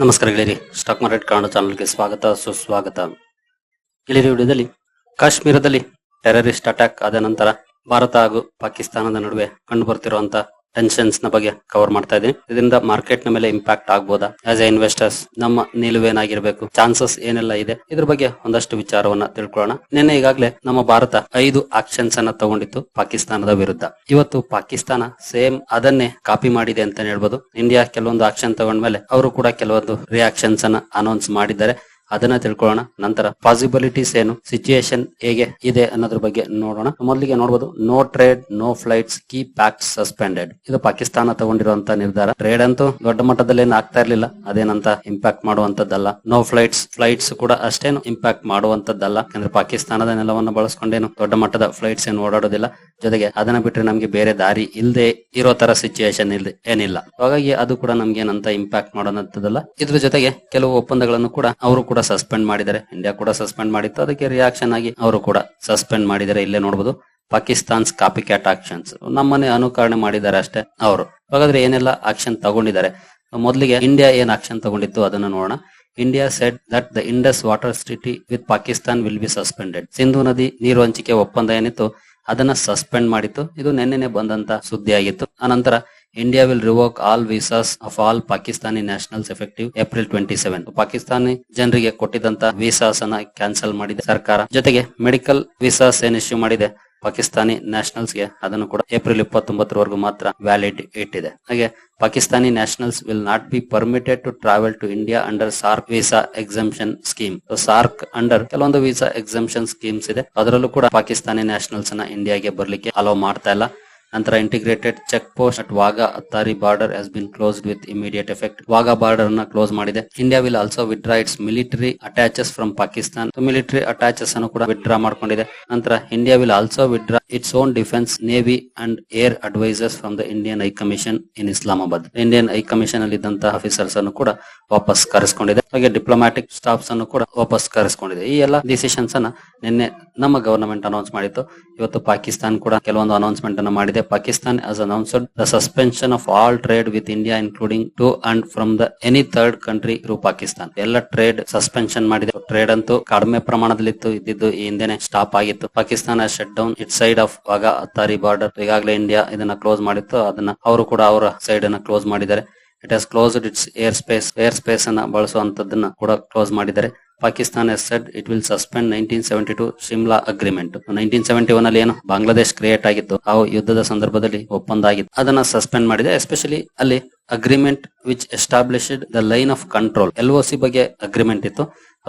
ನಮಸ್ಕಾರ ಗೆಳೆಯರಿ. Stock market Kannada ಚಾನಲ್ಗೆ ಸ್ವಾಗತ, ಸುಸ್ವಾಗತ. ಗೆಳೆಯರಿ, ವಿಡಿಯೋದಲ್ಲಿ ಕಾಶ್ಮೀರದಲ್ಲಿ ಟೆರರಿಸ್ಟ್ ಅಟ್ಯಾಕ್ ಆದ ನಂತರ ಭಾರತ ಹಾಗೂ ಪಾಕಿಸ್ತಾನದ ನಡುವೆ ಕಂಡು ಬರ್ತಿರುವಂತ ಟೆನ್ಷನ್ಸ್ನ ಬಗ್ಗೆ ಕವರ್ ಮಾಡ್ತಾ ಇದ್ದೀನಿ. ಇದರಿಂದ ಮಾರ್ಕೆಟ್ನ ಮೇಲೆ ಇಂಪ್ಯಾಕ್ಟ್ ಆಗ್ಬೋದಾ? ಆಸ್ ಎ ಇನ್ವೆಸ್ಟರ್ಸ್ ನಮ್ಮ ನಿಲುವೇನಾಗಿರ್ಬೇಕು ಚಾನ್ಸಸ್ ಏನೆಲ್ಲ ಇದೆ? ಇದ್ರ ಬಗ್ಗೆ ಒಂದಷ್ಟು ವಿಚಾರವನ್ನ ತಿಳ್ಕೊಳ್ಳೋಣ. ನಿನ್ನೆ ಈಗಾಗಲೇ ನಮ್ಮ ಭಾರತ ಐದು ಆಕ್ಷನ್ಸ್ ಅನ್ನ ತಗೊಂಡಿತ್ತು ಪಾಕಿಸ್ತಾನದ ವಿರುದ್ಧ. ಇವತ್ತು ಪಾಕಿಸ್ತಾನ ಸೇಮ್ ಅದನ್ನೇ ಕಾಪಿ ಮಾಡಿದೆ ಅಂತ ಹೇಳ್ಬೋದು. ಇಂಡಿಯಾ ಕೆಲವೊಂದು ಆಕ್ಷನ್ ತಗೊಂಡ್ಮೇಲೆ ಅವರು ಕೂಡ ಕೆಲವೊಂದು ರಿಯಾಕ್ಷನ್ಸ್ ಅನ್ನ ಅನೌನ್ಸ್ ಮಾಡಿದ್ದಾರೆ. ಅದನ್ನ ತಿಳ್ಕೊಳ್ಳೋಣ. ನಂತರ ಪಾಸಿಬಿಲಿಟೀಸ್ ಏನು ಸಿಚುಯೇಷನ್ ಹೇಗೆ ಇದೆ ಅನ್ನೋದ್ರ ಬಗ್ಗೆ ನೋಡೋಣ. ಮೊದಲಿಗೆ ನೋಡಬಹುದು no trade no flights key pack suspended ಇದು ಪಾಕಿಸ್ತಾನ ತಗೊಂಡಿರುವಂತ ನಿರ್ಧಾರ. ಟ್ರೇಡ್ ಅಂತೂ ದೊಡ್ಡ ಮಟ್ಟದಲ್ಲಿ ಏನು ಆಗ್ತಾ ಇರಲಿಲ್ಲ. ಅದೇನಂತ ಇಂಪ್ಯಾಕ್ಟ್ ಮಾಡುವಂತದ್ದಲ್ಲ ನೋ ಫ್ಲೈಟ್ಸ್ ಫ್ಲೈಟ್ಸ್ ಕೂಡ ಅಷ್ಟೇನು ಇಂಪ್ಯಾಕ್ಟ್ ಮಾಡುವಂತದ್ದಲ್ಲ ಯಾಕಂದ್ರೆ ಪಾಕಿಸ್ತಾನದ ನೆಲವನ್ನು ಬಳಸ್ಕೊಂಡೇನು ದೊಡ್ಡ ಮಟ್ಟದ ಫ್ಲೈಟ್ಸ್ ಏನು ಓಡಾಡೋದಿಲ್ಲ. ಜೊತೆಗೆ ಅದನ್ನ ಬಿಟ್ರೆ ನಮ್ಗೆ ಬೇರೆ ದಾರಿ ಇಲ್ಲದೆ ಇರೋ ತರ ಸಿಚುಯೇಷನ್ ಇಲ್ದೆ ಏನಿಲ್ಲ. ಹಾಗಾಗಿ ಅದು ಕೂಡ ನಮ್ಗೆ ಏನಂತ ಇಂಪ್ಯಾಕ್ಟ್ ಮಾಡೋದಂತದಲ್ಲ ಇದ್ರ ಜೊತೆಗೆ ಕೆಲವು ಒಪ್ಪಂದಗಳನ್ನು ಕೂಡ ಅವರು ಸಸ್ಪೆಂಡ್ ಮಾಡಿದ್ದಾರೆ. ಇಂಡಿಯಾ ಕೂಡ ಸಸ್ಪೆಂಡ್ ಮಾಡಿತ್ತು. ಅದಕ್ಕೆ ರಿಯಾಕ್ಷನ್ ಆಗಿ ಅವರು ಕೂಡ ಸಸ್ಪೆಂಡ್ ಮಾಡಿದ್ದಾರೆ. ಇಲ್ಲೇ ನೋಡಬಹುದು ಪಾಕಿಸ್ತಾನ್ಸ್ ಕಾಪಿ ಕ್ಯಾಟ್ ಆಕ್ಷನ್ಸ್ ನಮ್ಮನೆ ಅನುಕರಣೆ ಮಾಡಿದ್ದಾರೆ ಅಷ್ಟೇ ಅವರು. ಹಾಗಾದ್ರೆ ಏನೆಲ್ಲ ಆಕ್ಷನ್ ತಗೊಂಡಿದ್ದಾರೆ? ಮೊದಲಿಗೆ ಇಂಡಿಯಾ ಏನ್ ಆಕ್ಷನ್ ತಗೊಂಡಿತ್ತು ಅದನ್ನ ನೋಡೋಣ. India set that the Indus water city with Pakistan will be suspended Sindhu ನದಿ ನೀರು ಹಂಚಿಕೆ ಒಪ್ಪಂದ ಏನಿತ್ತು ಅದನ್ನ ಸಸ್ಪೆಂಡ್ ಮಾಡಿತ್ತು. ಇದು ನಿನ್ನೆನೆ ಬಂದಂತ ಸುದ್ದಿ ಆಗಿತ್ತು ಅನಂತರ India will revoke all visas of all Pakistani nationals effective April twenty seven Pakistani ಜನರಿಗೆ ಕೊಟ್ಟಿದ್ದಂತ ವೀಸಾಸ್ ಅನ್ನ ಕ್ಯಾನ್ಸಲ್ ಮಾಡಿದೆ ಸರ್ಕಾರ. ಜೊತೆಗೆ ಮೆಡಿಕಲ್ ವೀಸಾಸ್ ಏನ್ ಇಶ್ಯೂ ಮಾಡಿದೆ? ಪಾಕಿಸ್ತಾನಿ ನ್ಯಾಷನಲ್ಸ್ಗೆ ಅದನ್ನು ಕೂಡ ಏಪ್ರಿಲ್ ಇಪ್ಪತ್ತೊಂಬತ್ತರವರೆಗೂ ಮಾತ್ರ ವ್ಯಾಲಿಡ್ ಇಟ್ಟಿದೆ. ಹಾಗೆ Pakistani nationals will not be permitted to travel to India under SAARC visa exemption scheme SAARC under ಕೆಲವೊಂದು ವೀಸಾ ಎಕ್ಸಂಪ್ಷನ್ ಸ್ಕೀಮ್ಸ್ ಇದೆ. ಅದರಲ್ಲೂ ಕೂಡ ಪಾಕಿಸ್ತಾನಿ ನ್ಯಾಷನಲ್ಸ್ನ ಇಂಡಿಯಾಗೆ ಬರ್ಲಿಕ್ಕೆ ಅಲೋ ಮಾಡ್ತಾ ಇಲ್ಲ. ನಂತರ integrated check post at Wagah Attari border has been closed with immediate effect Wagah border ಅನ್ನ ಕ್ಲೋಸ್ ಮಾಡಿದೆ. India will also withdraw its military attaches from Pakistan military attaches ಅನ್ನು ಕೂಡ ವಿಡ್ರಾ ಮಾಡ್ಕೊಂಡಿದೆ. ನಂತರ India will also withdraw its own defence navy and air advisers from the Indian high commission in Islamabad Indian high commission ಅಲ್ಲಿ ಇದ್ದಂತಹ officers ಅನ್ನು ಕೂಡ ವಾಪಸ್ ಕರೆಸ್ಕೊಂಡಿದೆ. ಹಾಗೆ ಡಿಪ್ಲೊಮ್ಯಾಟಿಕ್ ಸ್ಟಾಫ್ಸ್ ಅನ್ನು ಕೂಡ ವಾಪಸ್ ಕರೆಸ್ಕೊಂಡಿದೆ. ಈ ಎಲ್ಲ ಡಿಸಿಷನ್ಸ್ ಅನ್ನ ನಿನ್ನೆ ನಮ್ಮ ಗವರ್ನಮೆಂಟ್ ಅನೌನ್ಸ್ ಮಾಡಿತ್ತು. ಇವತ್ತು ಪಾಕಿಸ್ತಾನ್ ಕೂಡ ಕೆಲವೊಂದು ಅನೌನ್ಸ್ಮೆಂಟ್ ಅನ್ನು ಮಾಡಿದೆ. Pakistan has announced the suspension of all trade with India including to and from the any third country through Pakistan ಎಲ್ಲ ಟ್ರೇಡ್ ಸಸ್ಪೆನ್ಷನ್ ಮಾಡಿದೆ ಟ್ರೇಡ್ ಅಂತೂ ಕಡಿಮೆ ಪ್ರಮಾಣದಲ್ಲಿತ್ತು, ಇದ್ದಿದ್ದು ಈ ಹಿಂದೆನೆ ಸ್ಟಾಪ್ ಆಗಿತ್ತು. Pakistan shut down it side of Wagah Attari border ಈಗಾಗಲೇ India ಇದನ್ನ ಕ್ಲೋಸ್ ಮಾಡಿತ್ತು. ಅದನ್ನ ಅವರು ಕೂಡ ಅವರ ಸೈಡ್ ಅನ್ನ ಕ್ಲೋಸ್ ಮಾಡಿದ್ದಾರೆ. It has closed its airspace airspace ಅನ್ನ ಬಳಸುವಂತದನ್ನ ಕೂಡ ಕ್ಲೋಸ್ ಮಾಡಿದ್ದಾರೆ. As said it will suspend nineteen seventy two Shimla agreement nineteen seventy one ಅಲ್ಲಿ ಏನು? ಬಾಂಗ್ಲಾದೇಶ್ ಕ್ರಿಯೇಟ್ ಆಗಿತ್ತು. ಆ ಯುದ್ಧದ ಸಂದರ್ಭದಲ್ಲಿ ಒಪ್ಪಂದ ಆಗಿತ್ತು. ಅದನ್ನ ಸಸ್ಪೆಂಡ್ ಮಾಡಿದೆ. ಎಸ್ಪೆಷಲಿ ಅಲ್ಲಿ agreement which established the line of control L O C ಬಗ್ಗೆ ಅಗ್ರಿಮೆಂಟ್ ಇತ್ತು.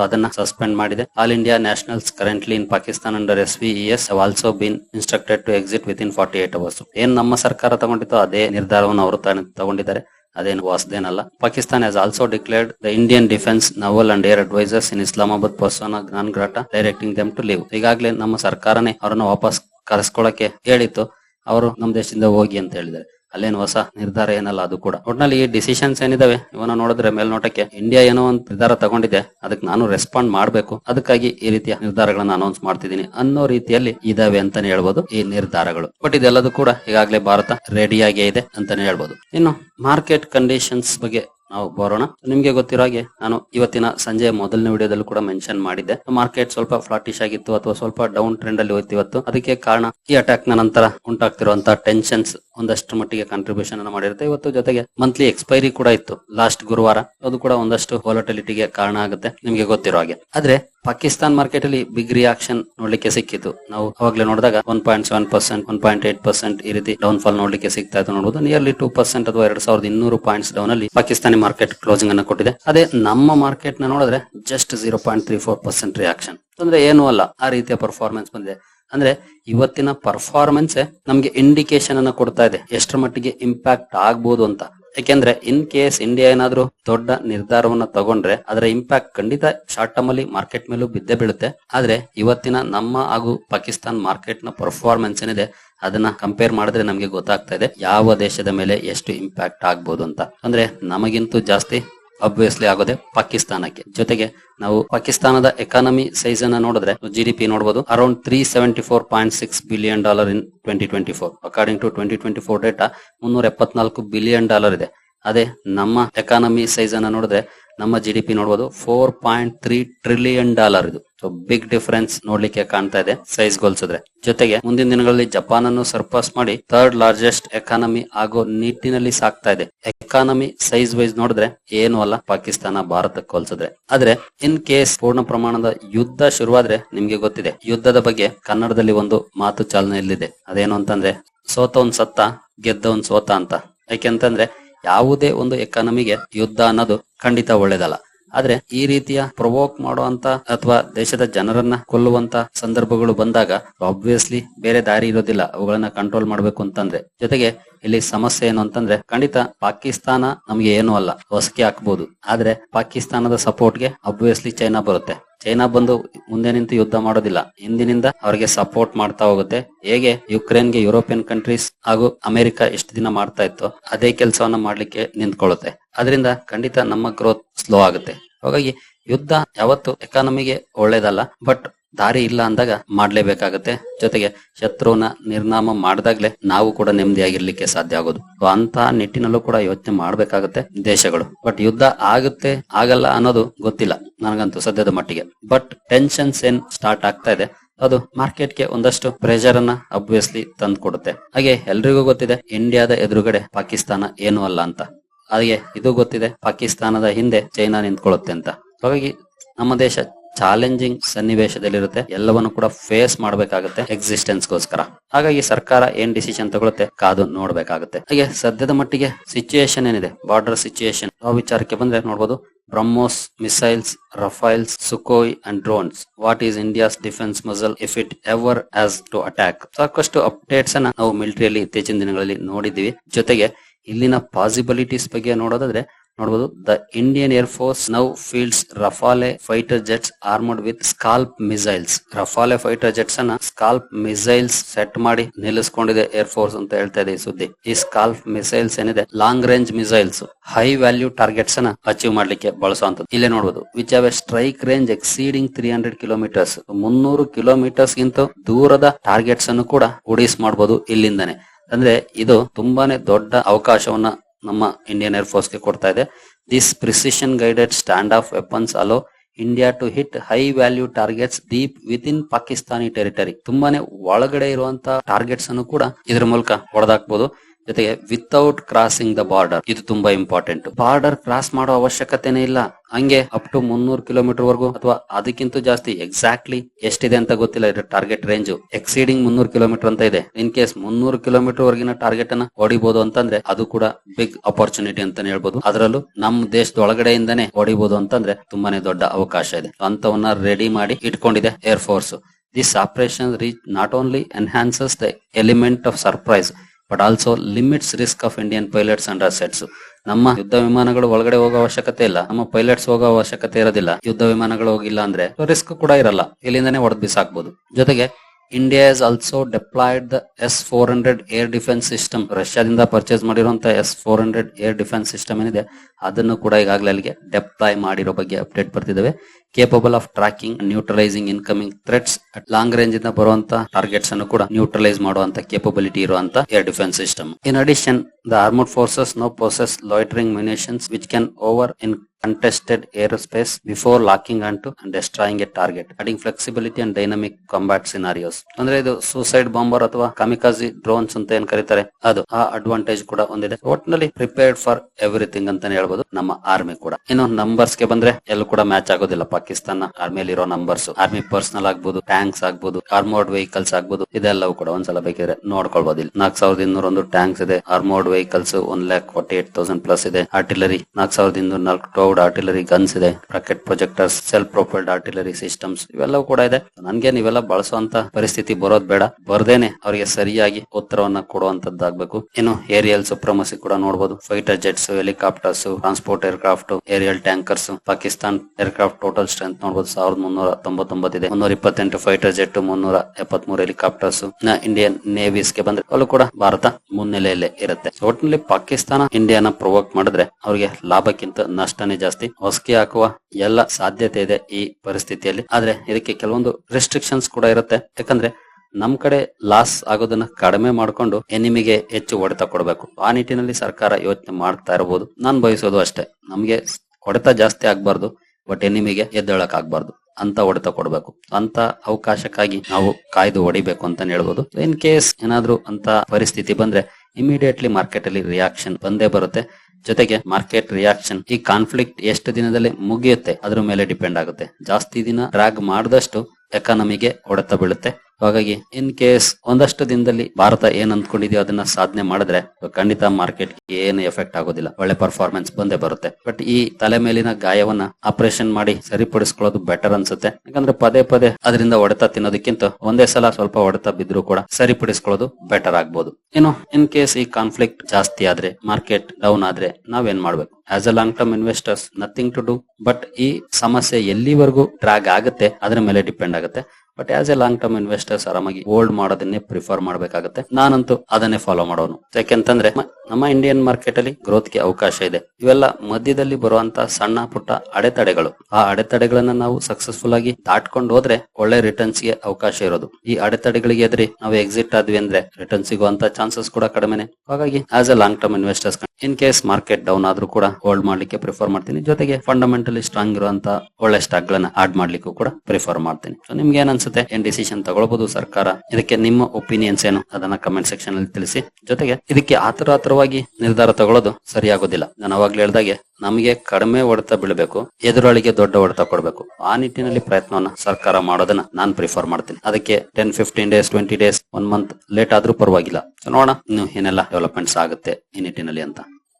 ಅದನ್ನ ಸಸ್ಪೆಂಡ್ ಮಾಡಿದೆ. All India nationals currently in Pakistan under S S also been instructed to exit with in forty eight hours ಏನ್ ನಮ್ಮ ಸರ್ಕಾರ ತಗೊಂಡಿತ್ತು ಅದೇ ನಿರ್ಧಾರವನ್ನು ಅವರು ತಗೊಂಡಿದ್ದಾರೆ. ಅದೇನು ಹೊಸದೇನಲ್ಲ Pakistan has also declared the Indian defence naval and air advisers in Islamabad persona gran grata directing them to leave ಈಗಾಗಲೇ ನಮ್ಮ ಸರ್ಕಾರನೇ ಅವರನ್ನು ವಾಪಸ್ ಕರೆಸ್ಕೊಳಕ್ಕೆ ಹೇಳಿತ್ತು. ಅವರು ನಮ್ಮ ದೇಶದಿಂದ ಹೋಗಿ ಅಂತ ಹೇಳಿದ್ದಾರೆ. ಅಲ್ಲೇನು ಹೊಸ ನಿರ್ಧಾರ ಏನಲ್ಲ ಅದು ಕೂಡ. ಒಟ್ನಲ್ಲಿ ಈ ಡಿಸಿಷನ್ಸ್ ಏನಿದಾವೆ ಇವನ್ನ ನೋಡಿದ್ರೆ ಮೇಲ್ನೋಟಕ್ಕೆ ಇಂಡಿಯಾ ಏನೋ ಒಂದು ನಿರ್ಧಾರ ತಗೊಂಡಿದೆ, ಅದಕ್ಕೆ ನಾನು ರೆಸ್ಪಾಂಡ್ ಮಾಡಬೇಕು. ಅದಕ್ಕಾಗಿ ಈ ರೀತಿಯ ನಿರ್ಧಾರಗಳನ್ನ ಅನೌನ್ಸ್ ಮಾಡ್ತಿದ್ದೀನಿ ಅನ್ನೋ ರೀತಿಯಲ್ಲಿ ಇದಾವೆ ಅಂತಾನೆ ಹೇಳ್ಬೋದು ಈ ನಿರ್ಧಾರಗಳು. ಬಟ್ ಇದೆಲ್ಲದೂ ಕೂಡ ಈಗಾಗಲೇ ಭಾರತ ರೆಡಿಯಾಗೇ ಇದೆ ಅಂತಾನೆ ಹೇಳ್ಬೋದು. ಇನ್ನು ಮಾರ್ಕೆಟ್ ಕಂಡೀಷನ್ಸ್ ಬಗ್ಗೆ ನಾವು ಬರೋಣ. ನಿಮ್ಗೆ ಗೊತ್ತಿರೋ ಹಾಗೆ ನಾನು ಇವತ್ತಿನ ಸಂಜೆ ಮೊದಲನೇ ವಿಡಿಯೋದಲ್ಲಿ ಕೂಡ ಮೆನ್ಷನ್ ಮಾಡಿದ್ದೆ. ಮಾರ್ಕೆಟ್ ಸ್ವಲ್ಪ ಫ್ಲಾಟಿಶ್ ಆಗಿತ್ತು ಅಥವಾ ಸ್ವಲ್ಪ ಡೌನ್ ಟ್ರೆಂಡ್ ಅಲ್ಲಿ ಹೋಯ್ತು ಇವತ್ತು. ಅದಕ್ಕೆ ಕಾರಣ ಈ ಅಟ್ಯಾಕ್ನ ನಂತರ ಉಂಟಾಗ್ತಿರುವಂತಹ ಟೆನ್ಷನ್ಸ್ ಒಂದಷ್ಟು ಮಟ್ಟಿಗೆ ಕಾಂಟ್ರಿಬ್ಯೂಷನ್ ಅನ್ನು ಮಾಡಿರುತ್ತೆ. ಇವತ್ತು ಜೊತೆಗೆ ಮಂತ್ಲಿ ಎಕ್ಸ್ಪೈರಿ ಕೂಡ ಇತ್ತು. ಲಾಸ್ಟ್ ಗುರುವಾರ. ಅದು ಕೂಡ ಒಂದಷ್ಟು ವಾಲಟಿಲಿಟಿಗೆ ಕಾರಣ ಆಗುತ್ತೆ. ನಿಮ್ಗೆ ಗೊತ್ತಿರೋ ಹಾಗೆ. ಆದ್ರೆ ಪಾಕಿಸ್ತಾನ್ ಮಾರ್ಕೆಟ್ ಅಲ್ಲಿ ಬಿಗ್ ರಿಯಾಕ್ಷನ್ ನೋಡ್ಲಿಕ್ಕೆ ಸಿಕ್ಕಿತ್ತು. ನಾವು ಅವಾಗಲೇ ನೋಡಿದಾಗ one point seven percent one point eight percent ಈ ರೀತಿ ಡೌನ್ ಫಾಲ್ ನೋಡ್ಲಿಕ್ಕೆ ಸಿಗ್ತಾ ಇತ್ತು. ನೋಡಬಹುದು ನಿಯರ್ಲಿ ಟೂ ಪರ್ಸೆಂಟ್ ಅಥವಾ ಎರಡ್ ಸಾವಿರದ ಇನ್ನೂರು ಪಾಯಿಂಟ್ಸ್ ಡೌನ್ ಅಲ್ಲಿ ಪಾಕಿಸ್ತಾನಿ ಮಾರ್ಕೆಟ್ ಕ್ಲೋಸಿಂಗ್ ಅನ್ನು ಕೊಟ್ಟಿದೆ. ಅದೇ ನಮ್ಮ ಮಾರ್ಕೆಟ್ನ ನೋಡಿದ್ರೆ just zero point three four percent reaction ಅಂದ್ರೆ ಏನು ಅಲ್ಲ. ಆ ರೀತಿಯ ಪರ್ಫಾರ್ಮೆನ್ಸ್ ಬಂದಿದೆ. ಅಂದ್ರೆ ಇವತ್ತಿನ ಪರ್ಫಾರ್ಮೆನ್ಸ್ ನಮ್ಗೆ ಇಂಡಿಕೇಶನ್ ಅನ್ನ ಕೊಡ್ತಾ ಇದೆ. ಎಷ್ಟರ ಮಟ್ಟಿಗೆ ಇಂಪ್ಯಾಕ್ಟ್ ಆಗ್ಬೋದು ಅಂತ. ಯಾಕೆಂದ್ರೆ ಇನ್ ಕೇಸ್ ಇಂಡಿಯಾ ಏನಾದ್ರೂ ದೊಡ್ಡ ನಿರ್ಧಾರವನ್ನ ತಗೊಂಡ್ರೆ, ಅದರ ಇಂಪ್ಯಾಕ್ಟ್ ಖಂಡಿತ ಶಾರ್ಟ್ ಟರ್ಮ್ ಅಲ್ಲಿ ಮಾರ್ಕೆಟ್ ಮೇಲೂ ಬಿದ್ದೇ ಬೀಳುತ್ತೆ. ಆದ್ರೆ ಇವತ್ತಿನ ನಮ್ಮ ಹಾಗೂ ಪಾಕಿಸ್ತಾನ್ ಮಾರ್ಕೆಟ್ನ ಪರ್ಫಾರ್ಮೆನ್ಸ್ ಏನಿದೆ, ಅದನ್ನ ಕಂಪೇರ್ ಮಾಡಿದ್ರೆ ನಮಗೆ ಗೊತ್ತಾಗ್ತಾ ಇದೆ, ಯಾವ ದೇಶದ ಮೇಲೆ ಎಷ್ಟು ಇಂಪ್ಯಾಕ್ಟ್ ಆಗ್ಬೋದು ಅಂತ. ಅಂದ್ರೆ ನಮಗಿಂತೂ ಜಾಸ್ತಿ ಅಬ್ವಿಯಸ್ಲಿ ಆಗೋದೆ ಪಾಕಿಸ್ತಾನಕ್ಕೆ. ಜೊತೆಗೆ ನಾವು ಪಾಕಿಸ್ತಾನದ ಎಕಾನಮಿ ಸೈಜ್ ಅನ್ನ ನೋಡಿದ್ರೆ ಜಿ ಡಿ ಪಿ ನೋಡಬಹುದು around three seventy four point six billion dollar in twenty twenty four according to twenty twenty four data ಮುನ್ನೂರ ಎಪ್ಪತ್ನಾಲ್ಕು ಬಿಲಿಯನ್ ಡಾಲರ್ ಇದೆ. ಅದೇ ನಮ್ಮ ಎಕಾನಮಿ ಸೈಜ್ ಅನ್ನ ನೋಡಿದ್ರೆ ನಮ್ಮ ಜಿ ಡಿ ಪಿ ನೋಡಬಹುದು four point three trillion dollar ಇದು. ಸೊ ಬಿಗ್ ಡಿಫರೆನ್ಸ್ ನೋಡ್ಲಿಕ್ಕೆ ಕಾಣ್ತಾ ಇದೆ ಸೈಜ್ ಹೋಲಿಸಿದ್ರೆ ಜೊತೆಗೆ ಮುಂದಿನ ದಿನಗಳಲ್ಲಿ ಜಪಾನ್ ಅನ್ನು ಸರ್ಪಾಸ್ ಮಾಡಿ ಥರ್ಡ್ ಲಾರ್ಜೆಸ್ಟ್ ಎಕಾನಮಿ ಆಗೋ ನಿಟ್ಟಿನಲ್ಲಿ ಸಾಕ್ತಾ ಇದೆ. ಎಕಾನಮಿ ಸೈಜ್ ವೈಸ್ ನೋಡಿದ್ರೆ ಏನು ಅಲ್ಲ, ಪಾಕಿಸ್ತಾನ ಭಾರತಕ್ಕೆ ಹೋಲಿಸಿದ್ರೆ ಆದ್ರೆ ಇನ್ ಕೇಸ್ ಪೂರ್ಣ ಪ್ರಮಾಣದ ಯುದ್ಧ ಶುರುವಾದ್ರೆ ನಿಮ್ಗೆ ಗೊತ್ತಿದೆ. ಯುದ್ಧದ ಬಗ್ಗೆ ಕನ್ನಡದಲ್ಲಿ ಒಂದು ಮಾತು ಚಾಲನೆಯಲ್ಲಿದೆ. ಅದೇನು ಅಂತಂದ್ರೆ ಸೋತವನ್ ಸತ್ತ ಗೆದ್ದವನ್ ಸೋತ ಅಂತ. ಯಾಕೆಂತಂದ್ರೆ ಯಾವುದೇ ಒಂದು ಎಕಾನಮಿಗೆ ಯುದ್ಧ ಅನ್ನೋದು ಖಂಡಿತ ಒಳ್ಳೇದಲ್ಲ. ಆದ್ರೆ ಈ ರೀತಿಯ ಪ್ರೊವೋಕ್ ಮಾಡುವಂತ ಅಥವಾ ದೇಶದ ಜನರನ್ನ ಕೊಲ್ಲುವಂತ ಸಂದರ್ಭಗಳು ಬಂದಾಗ ಆಬ್ವಿಯಸ್ಲಿ ಬೇರೆ ದಾರಿ ಇರೋದಿಲ್ಲ. ಅವುಗಳನ್ನ ಕಂಟ್ರೋಲ್ ಮಾಡ್ಬೇಕು ಅಂತಂದ್ರೆ. ಜೊತೆಗೆ ಇಲ್ಲಿ ಸಮಸ್ಯೆ ಏನು ಅಂತಂದ್ರೆ ಖಂಡಿತ ಪಾಕಿಸ್ತಾನ ನಮ್ಗೆ ಏನು ಅಲ್ಲ. ಹೊಸಕಿ ಹಾಕ್ಬೋದು. ಆದ್ರೆ ಪಾಕಿಸ್ತಾನದ ಸಪೋರ್ಟ್ಗೆ ಅಬ್ವಿಯಸ್ಲಿ ಚೈನಾ ಬರುತ್ತೆ. ಚೈನಾ ಬಂದು ಮುಂದೆ ನಿಂತು ಯುದ್ಧ ಮಾಡೋದಿಲ್ಲ. ಹಿಂದಿನಿಂದ ಅವರಿಗೆ ಸಪೋರ್ಟ್ ಮಾಡ್ತಾ ಹೋಗುತ್ತೆ. ಹೇಗೆ? ಯುಕ್ರೇನ್ಗೆ ಯುರೋಪಿಯನ್ ಕಂಟ್ರೀಸ್ ಹಾಗೂ ಅಮೆರಿಕ ಎಷ್ಟು ದಿನ ಮಾಡ್ತಾ ಇತ್ತು. ಅದೇ ಕೆಲಸವನ್ನ ಮಾಡ್ಲಿಕ್ಕೆ ನಿಂತ್ಕೊಳ್ಳುತ್ತೆ. ಅದರಿಂದ ಖಂಡಿತ ನಮ್ಮ ಗ್ರೋತ್ ಸ್ಲೋ ಆಗುತ್ತೆ. ಹಾಗಾಗಿ ಯುದ್ಧ ಯಾವತ್ತು ಎಕಾನಮಿಗೆ ಒಳ್ಳೇದಲ್ಲ ಬಟ್ ದಾರಿ ಇಲ್ಲ ಅಂದಾಗ ಮಾಡ್ಲೇಬೇಕಾಗತ್ತೆ. ಜೊತೆಗೆ ಶತ್ರುವನ್ನ ನಿರ್ನಾಮ ಮಾಡಿದಾಗ್ಲೆ ನಾವು ಕೂಡ ನೆಮ್ಮದಿಯಾಗಿರ್ಲಿಕ್ಕೆ ಸಾಧ್ಯ ಆಗೋದು. ಅಂತ ನಿಟ್ಟಿನಲ್ಲೂ ಕೂಡ ಯೋಚನೆ ಮಾಡ್ಬೇಕಾಗತ್ತೆ ದೇಶಗಳು. ಬಟ್ ಯುದ್ಧ ಆಗುತ್ತೆ, ಆಗಲ್ಲ ಅನ್ನೋದು ಗೊತ್ತಿಲ್ಲ ನನಗಂತೂ ಸದ್ಯದ ಮಟ್ಟಿಗೆ. ಬಟ್ ಟೆನ್ಷನ್ಸ್ ಏನ್ ಸ್ಟಾರ್ಟ್ ಆಗ್ತಾ ಇದೆ, ಅದು ಮಾರ್ಕೆಟ್ಗೆ ಒಂದಷ್ಟು ಪ್ರೆಷರ್ ಅನ್ನ ಅಬ್ವಿಯಸ್ಲಿ ತಂದು ಕೊಡುತ್ತೆ ಹಾಗೆ ಎಲ್ರಿಗೂ ಗೊತ್ತಿದೆ ಇಂಡಿಯಾದ ಎದುರುಗಡೆ ಪಾಕಿಸ್ತಾನ ಏನು ಅಲ್ಲ ಅಂತ. ಹಾಗೆ ಇದು ಗೊತ್ತಿದೆ, ಪಾಕಿಸ್ತಾನದ ಹಿಂದೆ ಚೈನಾ ನಿಂತ್ಕೊಳ್ಳುತ್ತೆ ಅಂತ. ಹಾಗಾಗಿ ನಮ್ಮ ದೇಶ ಚಾಲೆಂಜಿಂಗ್ ಸನ್ನಿವೇಶದಲ್ಲಿರುತ್ತೆ. ಎಲ್ಲವನ್ನು ಕೂಡ ಫೇಸ್ ಮಾಡಬೇಕಾಗುತ್ತೆ ಎಕ್ಸಿಸ್ಟೆನ್ಸ್ ಗೋಸ್ಕರ. ಹಾಗಾಗಿ ಸರ್ಕಾರ ಏನ್ ಡಿಸಿಷನ್ ತಗೊಳುತ್ತೆ ಕಾದು ನೋಡ್ಬೇಕಾಗುತ್ತೆ. ಹಾಗೆ ಸದ್ಯದ ಮಟ್ಟಿಗೆ ಸಿಚುಯೇಷನ್ ಏನಿದೆ? ಬಾರ್ಡರ್ ಸಿಚುಯೇಷನ್ ಆ ವಿಚಾರಕ್ಕೆ ಬಂದ್ರೆ ನೋಡ್ಬೋದು. BrahMos missiles Rafales Sukhoi and drones what is India's defence muscle if it ever as to attack ಸಾಕಷ್ಟು ಅಪ್ಡೇಟ್ಸ್ ಅನ್ನ ನಾವು ಮಿಲಿಟರಿಯಲ್ಲಿ ಇತ್ತೀಚಿನ ದಿನಗಳಲ್ಲಿ ನೋಡಿದ್ದೀವಿ. ಜೊತೆಗೆ ಇಲ್ಲಿನ ಪಾಸಿಬಿಲಿಟೀಸ್ ಬಗ್ಗೆ ನೋಡೋದಾದ್ರೆ ನೋಡಬಹುದು the Indian air force now fields Rafale fighter jets armed with SCALP missiles Rafale fighter jets ಅನ್ನ ಸ್ಕಾಲ್ಪ್ ಮಿಸೈಲ್ಸ್ ಸೆಟ್ ಮಾಡಿ ನಿಲ್ಲಿಸಿಕೊಂಡಿದೆ ಏರ್ ಫೋರ್ಸ್ ಅಂತ ಹೇಳ್ತಾ ಇದೆ ಈ ಸುದ್ದಿ. ಈ ಸ್ಕಾಲ್ಪ್ ಮಿಸೈಲ್ಸ್ ಏನಿದೆ? Long range missiles high value targets ಅನ್ನ ಅಚೀವ್ ಮಾಡ್ಲಿಕ್ಕೆ ಬಳಸುವಂತದ್ದು ಇಲ್ಲೇ ನೋಡಬಹುದು which have a strike range exceeding three hundred kilometres ಮುನ್ನೂರು ಕಿಲೋಮೀಟರ್ಸ್ ಗಿಂತ ದೂರದ ಟಾರ್ಗೆಟ್ಸ್ ಅನ್ನು ಕೂಡ ಉಡೀಸ್ ಮಾಡಬಹುದು ಇಲ್ಲಿಂದಾನೆ. ಅಂದ್ರೆ ಇದು ತುಂಬಾನೇ ದೊಡ್ಡ ಅವಕಾಶವನ್ನ ನಮ್ಮ ಇಂಡಿಯನ್ ಏರ್ ಫೋರ್ಸ್ಗೆ ಕೊಡ್ತಾ ಇದೆ. This precision guided stand off weapons allow India to hit high value targets deep within Pakistani territory ತುಂಬಾನೇ ಒಳಗಡೆ ಇರುವಂತಹ ಟಾರ್ಗೆಟ್ಸ್ ಅನ್ನು ಕೂಡ ಇದ್ರ ಮೂಲಕ ಹೊಡೆದಾಕ್ಬಹುದು ಜೊತೆಗೆ ವಿತೌಟ್ ಕ್ರಾಸಿಂಗ್ ದ ಬಾರ್ಡರ್ ಇದು ತುಂಬಾ ಇಂಪಾರ್ಟೆಂಟ್ ಬಾರ್ಡರ್ ಕ್ರಾಸ್ ಮಾಡೋ ಅವಶ್ಯಕತೆನೇ ಇಲ್ಲ. ಹಂಗೆ ಅಪ್ ಟು ಮುನ್ನೂರು ಕಿಲೋಮೀಟರ್ ವರೆಗೂ ಅಥವಾ ಅದಕ್ಕಿಂತ ಜಾಸ್ತಿ ಎಕ್ಸಾಕ್ಟ್ಲಿ ಎಷ್ಟಿದೆ ಅಂತ ಗೊತ್ತಿಲ್ಲ. ಇದ್ರ ಟಾರ್ಗೆಟ್ ರೇಂಜ್ ಎಕ್ಸೀಡಿಂಗ್ ಮುನ್ನೂರು ಕಿಲೋಮೀಟರ್ ಅಂತ ಇದೆ. ಇನ್ ಕೇಸ್ ಮುನ್ನೂರು ಕಿಲೋಮೀಟರ್ ವರೆಗಿನ ಟಾರ್ಗೆಟ್ ಅನ್ನ ಹೊಡಿಬಹುದು ಅಂತಂದ್ರೆ ಅದು ಕೂಡ ಬಿಗ್ ಅಪರ್ಚುನಿಟಿ ಅಂತಾನೆ ಹೇಳ್ಬಹುದು ಅದರಲ್ಲೂ ನಮ್ಮ ದೇಶದ ಒಳಗಡೆಯಿಂದಾನೆ ಹೊಡಿಬಹುದು ಅಂತಂದ್ರೆ ತುಂಬಾನೇ ದೊಡ್ಡ ಅವಕಾಶ ಇದೆ. ಅಂತವನ್ನ ರೆಡಿ ಮಾಡಿ ಇಟ್ಕೊಂಡಿದೆ air force this operation reach not only enhances the element of surprise but also limits risk of Indian pilots and assets ನಮ್ಮ ಯುದ್ಧ ವಿಮಾನಗಳು ಒಳಗಡೆ ಹೋಗೋ ಅವಶ್ಯಕತೆ ಇಲ್ಲ. ನಮ್ಮ ಪೈಲಟ್ಸ್ ಹೋಗೋ ಅವಶ್ಯಕತೆ ಇರೋದಿಲ್ಲ. ಯುದ್ಧ ವಿಮಾನಗಳು ಹೋಗಿಲ್ಲ ಅಂದ್ರೆ ರಿಸ್ಕ್ ಕೂಡ ಇರಲ್ಲ. ಇಲ್ಲಿಂದಾನೆ ಹೊಡೆದ್ ಬಿಸಾಕ್ಬಹುದು ಜೊತೆಗೆ India is also deployed the S four hundred air defence system ರಷ್ಯಾದಿಂದ ಪರ್ಚೇಸ್ ಮಾಡಿರುವಂತಹ S four hundred air defence system ಏನಿದೆ, ಅದನ್ನು ಕೂಡ ಈಗಾಗಲೇ ಅಲ್ಲಿಗೆ ಡೆಪ್ಲಾಯ್ ಮಾಡಿರೋ ಬಗ್ಗೆ ಅಪ್ಡೇಟ್ ಬರ್ತಿದ್ದಾವೆ capable of tracking neutralising incoming threats long range ಇಂದ ಬರುವಂತ ಟಾರ್ಗೆಟ್ಸ್ ಅನ್ನು ಕೂಡ ನ್ಯೂಟ್ರಲೈಸ್ ಮಾಡುವಂತ ಕೇಪಬಿಲಿಟಿ ಇರುವಂತ air defence system in addition the armed forces now possess loitering munitions which can hover in contested aerospace before locking onto and destroying a target, adding flexibility and dynamic combat scenarios. ಅಂದ್ರೆ ಇದು suicide bomber ಅಥವಾ ಕಮಿಕಾಜಿ drones ಅಂತ ಏನ್ ಕರೀತಾರೆ? ಅದು ಆ advantage ಕೂಡ ಹೊಂದಿದೆ ಒಟ್ಟಿನಲ್ಲಿ ಪ್ರಿಪೇರ್ಡ್ ಫಾರ್ ಎವ್ರಿಥಿಂಗ್ ಅಂತಾನೆ ಹೇಳ್ಬೋದು. ನಮ್ಮ ಆರ್ಮಿ ಕೂಡ. ಇನ್ನು ನಂಬರ್ಸ್ಗೆ ಬಂದ್ರೆ ಎಲ್ಲೂ ಕೂಡ ಮ್ಯಾಚ್ ಆಗೋದಿಲ್ಲ. ಪಾಕಿಸ್ತಾನ ಆರ್ಮಿಯಲ್ಲಿ ಇರೋ ನಂಬರ್ಸ್ ಆರ್ಮಿ ಪರ್ಸನಲ್ ಆಗ್ಬೋದು ಟ್ಯಾಂಕ್ಸ್ ಆಗ್ಬೋದು ಆರ್ಮೋರ್ಡ್ ವೆಹಿಕಲ್ಸ್ ಆಗ್ಬೋದು ಇದೆಲ್ಲವೂ ಕೂಡ ಒಂದ್ಸಲ ಬೇಕಿದ್ರೆ ನೋಡ್ಕೊಳ್ಬಹುದು ಇಲ್ಲಿ ನಾಲ್ಕು ಸಾವಿರದ ಇನ್ನೂರ ಒಂದು ಟ್ಯಾಂಕ್ಸ್ ಇದೆ armoured vehicles one lakh forty eight thousand plus ಇದೆ ಆರ್ಟಿಲರಿ ನಾಲ್ಕು ಸಾವಿರದ ಇನ್ನೂರ ನಾಲ್ಕು ಟೌಡ್ ಆರ್ಟಿಲರಿ ಗನ್ಸ್ ಇದೆ rocket projectors self profiled artillery systems ಇವೆಲ್ಲವೂ ಕೂಡ ಇದೆ. ನನ್ಗೆ ನೀವೆಲ್ಲ ಬಳಸುವಂತ ಪರಿಸ್ಥಿತಿ ಬರೋದ್ ಬೇಡ. ಬರ್ದೇನೆ ಅವರಿಗೆ ಸರಿಯಾಗಿ ಉತ್ತರವನ್ನ ಕೊಡುವಂತದ್ದಾಗಬೇಕು. ಇನ್ನು ಏರಿಯಲ್ ಸುಪ್ರಮಸಿ ಕೂಡ ನೋಡಬಹುದು fighter jets helicopters transport aircraft aerial tankers Pakistan aircraft total strength ನೋಡಬಹುದು ಸಾವಿರದ ಮುನ್ನೂರ ತೊಂಬತ್ತೊಂಬತ್ತಿದೆ ಮುನ್ನೂರ ಇಪ್ಪತ್ತೆಂಟು ಫೈಟರ್ ಜೆಟ್ ಮುನ್ನೂರ ಎಪ್ಪತ್ಮೂರು ಹೆಲಿಕಾಪ್ಟರ್ಸ್ ಇಂಡಿಯನ್ ನೇವೀಸ್ಗೆ ಬಂದ್ರೆ ಅಲ್ಲೂ ಕೂಡ ಭಾರತ ಮುನ್ನೆಲೆಯಲ್ಲೇ ಇರುತ್ತೆ. ಒಟ್ಟಿನಲ್ಲಿ ಪಾಕಿಸ್ತಾನ ಇಂಡಿಯಾನ ಪ್ರೊವೋಕ್ ಮಾಡಿದ್ರೆ ಅವರಿಗೆ ಲಾಭಕ್ಕಿಂತ ನಷ್ಟನೇ ಜಾಸ್ತಿ ಹೊಸಕಿ ಹಾಕುವ ಎಲ್ಲ ಸಾಧ್ಯತೆ ಇದೆ ಈ ಪರಿಸ್ಥಿತಿಯಲ್ಲಿ. ಆದ್ರೆ ಇದಕ್ಕೆ ಕೆಲವೊಂದು ರೆಸ್ಟ್ರಿಕ್ಷನ್ಸ್ ಕೂಡ ಇರುತ್ತೆ. ಯಾಕಂದ್ರೆ ನಮ್ ಕಡೆ ಲಾಸ್ ಆಗೋದನ್ನ ಕಡಿಮೆ ಮಾಡಿಕೊಂಡು ಎನಿಮಿಗೆ ಹೆಚ್ಚು ಹೊಡೆತ ಕೊಡಬೇಕು. ಆ ನಿಟ್ಟಿನಲ್ಲಿ ಸರ್ಕಾರ ಯೋಚನೆ ಮಾಡ್ತಾ ಇರಬಹುದು ನಾನು ಬಯಸೋದು ಅಷ್ಟೇ. ನಮ್ಗೆ ಹೊಡೆತ ಜಾಸ್ತಿ ಆಗ್ಬಾರ್ದು ಬಟ್ ಎನಿಮಿಗೆ ಎದ್ದೇಳಕ್ ಆಗ್ಬಾರ್ದು. ಅಂತ ಹೊಡೆತ ಕೊಡಬೇಕು. ಅಂತ ಅವಕಾಶಕ್ಕಾಗಿ ನಾವು ಕಾಯ್ದು ಹೊಡಿಬೇಕು ಅಂತ ಹೇಳ್ಬೋದು. ಇನ್ ಕೇಸ್ ಏನಾದ್ರೂ ಅಂತ ಪರಿಸ್ಥಿತಿ ಬಂದ್ರೆ ಇಮಿಡಿಯೇಟ್ಲಿ ಮಾರ್ಕೆಟ್ ಅಲ್ಲಿ ರಿಯಾಕ್ಷನ್ ಬಂದೇ ಬರುತ್ತೆ. ಜೊತೆಗೆ ಮಾರ್ಕೆಟ್ ರಿಯಾಕ್ಷನ್ ಈ ಕಾನ್ಫ್ಲಿಕ್ಟ್ ಎಷ್ಟು ದಿನದಲ್ಲಿ ಮುಗಿಯುತ್ತೆ ಅದ್ರ ಮೇಲೆ ಡಿಪೆಂಡ್ ಆಗುತ್ತೆ. ಜಾಸ್ತಿ ದಿನ ಡ್ರಾಗ್ ಮಾಡಿದಷ್ಟು ಎಕಾನಮಿಗೆ ಹೊಡೆತ ಬೀಳುತ್ತೆ. ಹಾಗಾಗಿ ಇನ್ ಕೇಸ್ ಒಂದಷ್ಟು ದಿನದಲ್ಲಿ ಭಾರತ ಏನ್ ಅಂದ್ಕೊಂಡಿದೆಯೋ ಅದನ್ನ ಸಾಧನೆ ಮಾಡಿದ್ರೆ ಖಂಡಿತ ಮಾರ್ಕೆಟ್ ಏನು ಎಫೆಕ್ಟ್ ಆಗೋದಿಲ್ಲ. ಒಳ್ಳೆ ಪರ್ಫಾರ್ಮೆನ್ಸ್ ಬಂದೇ ಬರುತ್ತೆ. ಬಟ್ ಈ ತಲೆ ಮೇಲಿನ ಗಾಯವನ್ನ ಆಪರೇಷನ್ ಮಾಡಿ ಸರಿಪಡಿಸ್ಕೊಳ್ಳೋದು ಬೆಟರ್ ಅನ್ಸುತ್ತೆ. ಯಾಕಂದ್ರೆ ಪದೇ ಪದೇ ಅದರಿಂದ ಹೊಡೆತ ತಿನ್ನೋದಕ್ಕಿಂತ ಒಂದೇ ಸಲ ಸ್ವಲ್ಪ ಹೊಡೆತ ಬಿದ್ರು ಕೂಡ ಸರಿಪಡಿಸ್ಕೊಳ್ಳೋದು ಬೆಟರ್ ಆಗ್ಬಹುದು ಏನು ಇನ್ ಕೇಸ್ ಈ ಕಾನ್ಫ್ಲಿಕ್ಟ್ ಜಾಸ್ತಿ ಆದ್ರೆ ಮಾರ್ಕೆಟ್ ಡೌನ್ ಆದ್ರೆ ನಾವೇನ್ ಮಾಡ್ಬೇಕು? As a long term investors nothing to do but ಈ ಸಮಸ್ಯೆ ಎಲ್ಲಿವರೆಗೂ ಡ್ರಾಗ್ ಆಗುತ್ತೆ, ಅದರ ಮೇಲೆ ಡಿಪೆಂಡ್ ಆಗುತ್ತೆ. But as a long term investors ಆರಾಮಾಗಿ ಹೋಲ್ಡ್ ಮಾಡೋದನ್ನೇ ಪ್ರಿಫರ್ ಮಾಡಬೇಕಾಗುತ್ತೆ. ನಾನಂತೂ ಅದನ್ನೇ ಫಾಲೋ ಮಾಡೋನು. ಯಾಕೆಂತಂದ್ರೆ ನಮ್ಮ ಇಂಡಿಯನ್ ಮಾರ್ಕೆಟ್ ಅಲ್ಲಿ ಗ್ರೋತ್ಗೆ ಅವಕಾಶ ಇದೆ. ಇವೆಲ್ಲ ಮಧ್ಯದಲ್ಲಿ ಬರುವಂತಹ ಸಣ್ಣ ಪುಟ್ಟ ಅಡೆತಡೆಗಳು. ಆ ಅಡೆತಡೆಗಳನ್ನ ನಾವು ಸಕ್ಸಸ್ಫುಲ್ ಆಗಿ ದಾಟ್ಕೊಂಡು ಹೋದ್ರೆ ಒಳ್ಳೆ ರಿಟರ್ನ್ಸ್ಗೆ ಅವಕಾಶ ಇರೋದು. ಈ ಅಡೆತಡೆಗಳಿಗೆ ಎದ್ರಿ ನಾವು ಎಕ್ಸಿಟ್ ಆದ್ವಿ ಅಂದ್ರೆ ರಿಟರ್ನ್ ಸಿಗುವಂತ ಚಾನ್ಸಸ್ ಕೂಡ ಕಡಿಮೆನೆ. ಹಾಗಾಗಿ as a long term investors in case market down ಆದ್ರೂ ಕೂಡ ಹೋಲ್ಡ್ ಮಾಡ್ಲಿಕ್ಕೆ ಪ್ರಿಫರ್ ಮಾಡ್ತೀನಿ. ಜೊತೆಗೆ ಫಂಡಮೆಂಟಲಿ ಸ್ಟ್ರಾಂಗ್ ಇರುವಂತ ಒಳ್ಳೆ ಸ್ಟಾಕ್ ಗಳನ್ನ ಆಡ್ ಮಾಡ್ಲಿಕ್ಕೂ ಕೂಡ ಪ್ರಿಫರ್ ಮಾಡ್ತೀನಿ. ನಿಮ್ಗೆ ಏನ್ ಅನ್ಸುತ್ತೆ, ಏನ್ ಡಿಸಿಷನ್ ತಗೊಳ್ಬಹುದು ಸರ್ಕಾರ? ಇದಕ್ಕೆ ನಿಮ್ಮ ಒಪಿನಿಯನ್ಸ್ ಏನು? ಅದನ್ನ ಕಮೆಂಟ್ ಸೆಕ್ಷನ್ ಅಲ್ಲಿ ತಿಳಿಸಿ. ಜೊತೆಗೆ ಇದಕ್ಕೆ ಆತರ ಆತರವಾಗಿ ನಿರ್ಧಾರ ತಗೊಳ್ಳೋದು ಸರಿಯಾಗೋದಿಲ್ಲ. ನಾನು ಅವಾಗ್ಲೇ ಹೇಳ್ದಾಗೆ, ನಮಗೆ ಕಡಿಮೆ ಹೊಡೆತ ಬೀಳಬೇಕು, ಎದುರಾಳಿಗೆ ದೊಡ್ಡ ಹೊಡೆತ ಕೊಡಬೇಕು. ಆ ನಿಟ್ಟಿನಲ್ಲಿ ಪ್ರಯತ್ನವನ್ನ ಸರ್ಕಾರ ಮಾಡೋದನ್ನ ನಾನ್ ಪ್ರಿಫರ್ ಮಾಡ್ತೀನಿ. ಅದಕ್ಕೆ ten fifteen days twenty days one month late ಆದ್ರೂ ಪರವಾಗಿಲ್ಲ. ನೋಡೋಣ, ಇನ್ನು ಏನೆಲ್ಲ ಡೆವಲಪ್ಮೆಂಟ್ಸ್ ಆಗುತ್ತೆ ಈ ನಿಟ್ಟಿನಲ್ಲಿ ಅಂತ.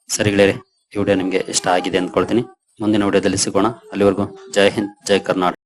ಸರಿ ಗೆಳೆಯರೆ, ಈ ವಿಡಿಯೋ ನಿಮ್ಗೆ ಇಷ್ಟ ಆಗಿದೆ ಅಂದ್ಕೊಳ್ತೀನಿ. ಮುಂದಿನ ವಿಡಿಯೋದಲ್ಲಿ ಸಿಗೋಣ. ಅಲ್ಲಿವರೆಗೂ ಜೈ ಹಿಂದ್, ಜೈ ಕರ್ನಾಟಕ.